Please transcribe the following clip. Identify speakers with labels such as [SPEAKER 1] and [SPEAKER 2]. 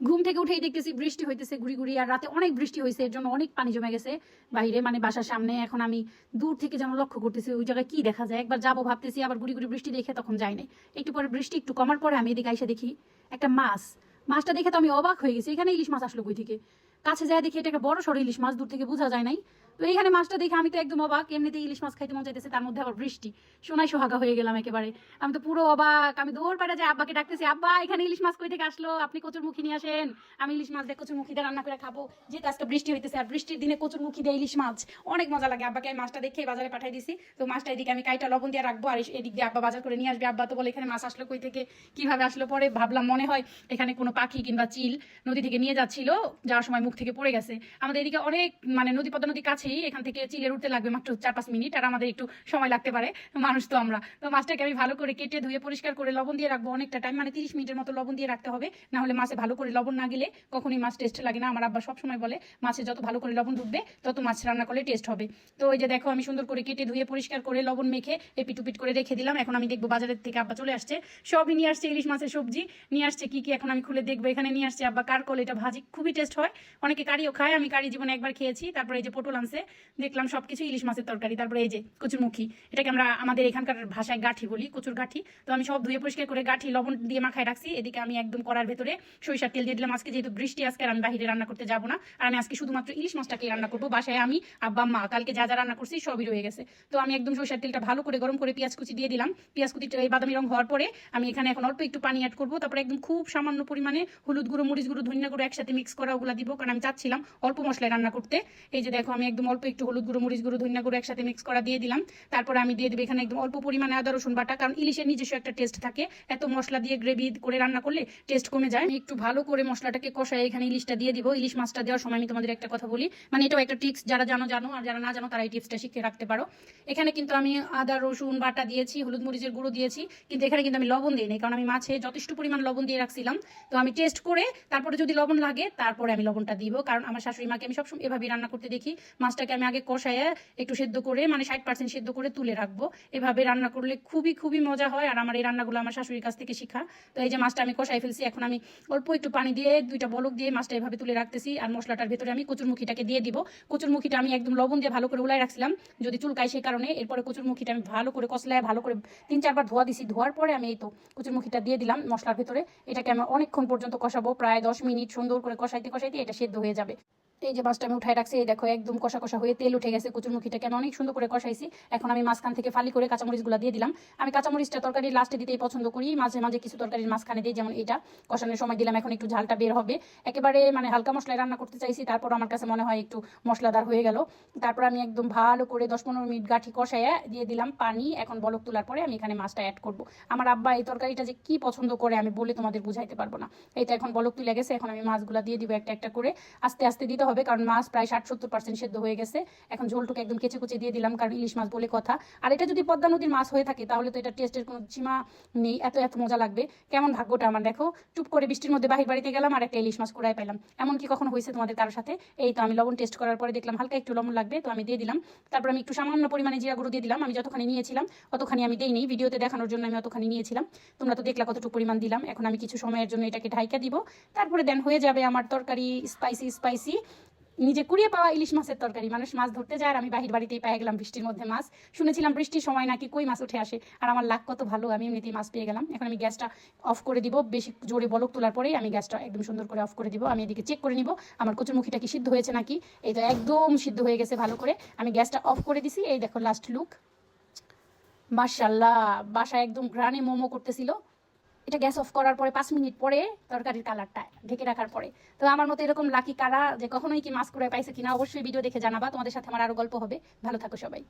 [SPEAKER 1] ঘুম থেকে উঠেই দেখতেছি বৃষ্টি হইতেছে ঘুরি ঘুরি, আর রাতে অনেক বৃষ্টি হয়েছে এর জন্য অনেক পানি জমে গেছে বাইরে মানে বাসার সামনে। এখন আমি দূর থেকে যেন লক্ষ্য করতেছি ওই জায়গায় কি দেখা যায়। একবার যাব, ভাবতেছি আবার ঘুরি ঘুরি বৃষ্টি দেখে তখন যাই নাই। একটু পরে বৃষ্টি একটু কমার পরে আমি এদিকে এসে দেখি একটা মাছ মাছটা দেখে তো আমি অবাক হয়ে গেছি। এখানে ইলিশ মাছ আসলো কই থেকে কাছে যায় দেখি এটা একটা বড় সড়ো ইলিশ মাছ, দূর থেকে বোঝা যায় নাই। তো এইখানে মাছটা দেখে আমি তো একদম অবাক। এমনিতে ইলিশ মাছ খাইতে মন চাইতেছে, তার মধ্যে আবার বৃষ্টি। সোনাই সোহাগা হয়ে গেলাম একেবারে। আমি তো পুরো অবাক। আমি দৌড় পাড়া যে আব্বাকে ডাকতেছি, আব্বা, এখানে ইলিশ মাছ কই থেকে আসলো? আপনি কচুর মুখী নিয়ে আসেন। আমি ইলিশ মাছ দিয়ে কচুর মুখী দিয়ে রান্না করে খাব। যেহেতু আজকে বৃষ্টি হইতেছে, আর বৃষ্টির দিনে কচুর মুখী দিয়ে ইলিশ মাছ, অনেক মজা লাগে। আব্বাকে আমি মাছটা দেখে বাজারে পাঠাই দিছি। তো মাছটা এদিকে আমি কাইটা লবণ দিয়ে রাখব, আর এদিক দিয়ে আব্বা বাজার করে নিয়ে আসবে। আব্বা তো বলে, এখানে মাছ আসলো কই থেকে কীভাবে আসলো পরে? ভাবলাম মনে হয় এখানে কোনো পাখি কিংবা চিল নদী থেকে নিয়ে যাচ্ছিল, যাওয়ার সময় মুখ থেকে পড়ে গেছে। আমাদের এদিকে অনেক মানে নদী পদ্মা নদী কাছেই এখান থেকে চিলের উঠতে লাগবে মাত্র চার পাঁচ মিনিট, আর আমাদের একটু সময় লাগতে পারে। মানুষ তো আমরা। তো মাছটাকে আমি ভালো করে কেটে ধুয়ে পরিষ্কার করে লবণ দিয়ে রাখব অনেকটা টাইম মানে তিরিশ মিনিটের মতো লবণ দিয়ে রাখতে হবে। না হলে মাছে ভালো করে লবণ না গেলে কখনই মাছ টেস্ট লাগে না। আমার আব্বা সবসময় বলে, মাছে যত ভালো করে লবণ ঢুকবে, তত মাছ রান্না করলে টেস্ট হবে। তো ওই যে দেখো, আমি সুন্দর করে কেটে ধুয়ে পরিষ্কার করে লবণ মেখে এপিট উপিট করে রেখে দিলাম। এখন আমি দেখব বাজারের থেকে আব্বা চলে আসছে। সবই নিয়ে আসছে ইলিশ মাছের সবজি। নিয়ে আসছে কি কি এখন আমি খুলে দেখব, এখানে নিয়ে আসছে, আব্বা কারকল এটা ভাজি খুবই টেস্ট হয়। অনেকে কারিও খায়, আমি কারি জীবনে একবার খেয়েছি। তারপরে এই যে পটল আনছে, দেখলাম সবকিছু ইলিশ মাছের তরকারি। তারপরে এই যে কচুরমুখী, এটাকে আমরা আমাদের এখানকার ভাষায় গাঠি বলি, কচুর গাঠি। তো আমি সব ধুয়ে পরিষ্কার করে গাঠি, লবণ দিয়ে মাখায় রাখছি। এদিকে আমি একদম করার ভেতরে সরিষার তেল দিয়ে দিলাম। আজকে যেহেতু বৃষ্টি, আজকে আমি বাইরে রান্না করতে যাব না। আর আমি আজকে শুধুমাত্র ইলিশ মাছটাকে রান্না করব। বাসায় আমি, আব্বা, মা, কালকে যা যা রান্না করছি সবই রয়ে গেছে। তো আমি একদম সরিষার তেলটা ভালো করে গরম করে পেঁয়াজ কুচি দিয়ে দিলাম। পেঁয়াজ কুচিটা এই বাদামি রং হওয়ার পরে আমি এখানে এখন অল্প একটু পানি অ্যাড করব। তারপরে একদম খুব সামান্য পরিমাণে হলুদ গুঁড়ো, মরিচ গুঁড়ো, ধনিয়া গুঁড়ো একসাথে মিক্স করা ওগুলো দিব। কারণ আমি চাচ্ছিলাম অল্প মশলায় রান্না করতে। এই যে দেখো, আমি একদম অল্প একটু হলুদ গুঁড়ো, মরিচ গুঁড়ো, ধনিয়া গুঁড়ো একসাথে মিক্স করা দিয়ে দিলাম। তারপরে আমি দিয়ে দেবো এখানে একদম অল্প পরিমাণে আদা, রসুন বাটা। কারণ ইলিশের নিজস্ব একটা টেস্ট থাকে। এত মশলা দিয়ে গ্রেভি করে রান্না করলে টেস্ট কমে যায়। আমি একটু ভালো করে মশলাটাকে কষায় এখানে ইলিশটা দিয়ে দিব। ইলিশ মাছটা দেওয়ার সময় আমি তোমাদের একটা কথা বলি। মানে এটাও একটা টিপস যারা জানো জানো। আর যারা না জানো, তারা এই টিপসটা শিখে রাখতে পারো। এখানে কিন্তু আমি আদা, রসুন বাটা দিয়েছি, হলুদ মরিচের গুঁড়ো দিয়েছি। কিন্তু এখানে কিন্তু আমি লবণ দিই কারণ আমি মাছে যথেষ্ট পরিমাণ লবণ দিয়ে রাখছিলাম। তো আমি টেস্ট করে তারপরে যদি লবণ লাগে, তারপরে আমি লবণটা দিব। কারণ আমার শাশুড়ি মাকে আমি সবসময় এভাবেই রান্না করতে দেখি। মাছটাকে আমি আগে কষায় একটু সেদ্ধ করে মানে ষাট পার্সেন্ট সেদ্ধ করে তুলে রাখব। এভাবে রান্না করলে খুবই খুবই মজা হয়। আর আমার এই রান্নাগুলো আমার শাশুড়ির কাছ থেকে শিখা। তো এই যে মাছটা আমি কষাই ফেলছি, এখন আমি অল্প একটু পানি দিয়ে দুইটা বলক দিয়ে মাছটা এভাবে তুলে রাখতেছি। আর মশলাটার ভেতরে আমি কচুরমুখিটাকে দিয়ে দিব। কচুরমুখিটা আমি একদম লবণ দিয়ে ভালো করে উলাই রাখছিলাম। যদি চুলকাই সেই কারণে। এরপরে কচুরমুখিটা আমি ভালো করে কষলায় ভালো করে তিন, চারবার ধোয়া দিছি। ধোয়ার পরে আমি এই তো কচুরমুখিটা দিয়ে দিলাম মশলার ভেতরে। এটাকে আমি অনেকক্ষণ পর্যন্ত কষাবো। প্রায় দশ মিনিট সুন্দর করে কষাইতে কষাইতে এটা সেদ্ধ হয়ে যাবে। এই যে মাছটা আমি উঠাই রাখছি, এই দেখো একদম কষা কষা হয়ে তেল উঠে গেছে কচুরমুখিটাকে আমি অনেক সুন্দর করে কষাইছি। এখন আমি মাঝখান থেকে ফালি করে কাঁচামরিচগুলো দিয়ে দিলাম। আমি কাঁচামরিচটা তরকারি লাস্টে দিতেই পছন্দ করি। মাঝে মাঝে কিছু তরকারির মাঝখানে দিই, যেমন এটা কষানোর সময় দিলাম, এখন একটু ঝালটা বের হবে। একেবারে মানে হালকা মশলায় রান্না করতে চাইছি তারপর আমার কাছে মনে হয় একটু মশলাদার হয়ে গেল। তারপর আমি একদম ভালো করে দশ পনেরো মিনিট গাঠি কষাইয়া দিয়ে দিলাম পানি। এখন বলক তোলার পরে আমি এখানে মাছটা অ্যাড করব। আমার আব্বা এই তরকারিটা যে কি পছন্দ করে আমি বলে তোমাদের বুঝাইতে পারব না। এটা এখন বলক তুলে গেছে, এখন আমি মাছগুলা দিয়ে দিব একটা একটা করে। আস্তে আস্তে দিতে হবে, কারণ মাছ প্রায় ষাট, সত্তর পার্সেন্ট সেদ্ধ হয়ে গেছে। এখন ঝোলটুকু একদম কেচে কুচে দিয়ে দিলাম, কারণ ইলিশ মাছ বলে কথা। আর এটা যদি পদ্মা নদীর মাছ হয়ে থাকে, তাহলে তো এটা টেস্টের কোনো সীমা নেই। এত এত মজা লাগবে। কেমন ভাগ্যটা আমার, দেখো? চুপ করে বৃষ্টির মধ্যে বাহির বাড়িতে গেলাম আর একটা ইলিশ মাছ কুড়াই পেলাম এমন কি কখনো হয়েছে তোমাদের কারোর সাথে? এই তো আমি লবণ টেস্ট করার পরে দেখলাম হালকা একটু লবণ লাগবে, তো আমি দিয়ে দিলাম। তারপর আমি একটু সামান্য পরিমাণে জিরা গুঁড়ো দিয়ে দিলাম। আমি যতখানি নিয়েছিলাম, অতখানি আমি দেইনি। ভিডিওতে দেখানোর জন্য আমি অতখানি নিয়েছিলাম। তোমরা তো দেখলা কতটুকু পরিমাণ দিলাম। এখন আমি কিছু সময়ের জন্য এটাকে ঢাইকা দিব। তারপরে দেন হয়ে যাবে আমার তরকারি স্পাইসি স্পাইসি নিজে কুড়িয়ে পাওয়া ইলিশ মাছের তরকারি। মানুষ মাছ ধরতে যায় আর আমি বাহির বাড়িতেই পেয়ে গেলাম বৃষ্টির মধ্যে মাছ। শুনেছিলাম বৃষ্টির সময় নাকি কই মাছ উঠে আসে। আর আমার লাখ কত ভালো, আমি এমনিতেই মাছ পেয়ে গেলাম। এখন আমি গ্যাসটা অফ করে দিব। বেশি জোরে বলক তোলার পরেই আমি গ্যাসটা একদম সুন্দর করে অফ করে দিব। আমি এদিকে চেক করে নিব, আমার কচুরমুখিটা কি সিদ্ধ হয়েছে নাকি? এই তো একদম সিদ্ধ হয়ে গেছে ভালো করে। আমি গ্যাসটা অফ করে দিছি। এই দেখো লাস্ট লুক মার্শাল্লাহ বাসা একদম গ্রানে মোমো করতেছিল। এটা গ্যাস অফ করার পরে পাঁচ মিনিট পরে তরকারির কালারটা ঢেকে রাখার পরে। তো আমার মতো এরকম লাকি কারা যে কখনোই কি মাস্ক করে পাইছে কিনা অবশ্যই ভিডিও দেখে জানাবা। তোমাদের সাথে আমার আরও গল্প হবে। ভালো থাকো সবাই।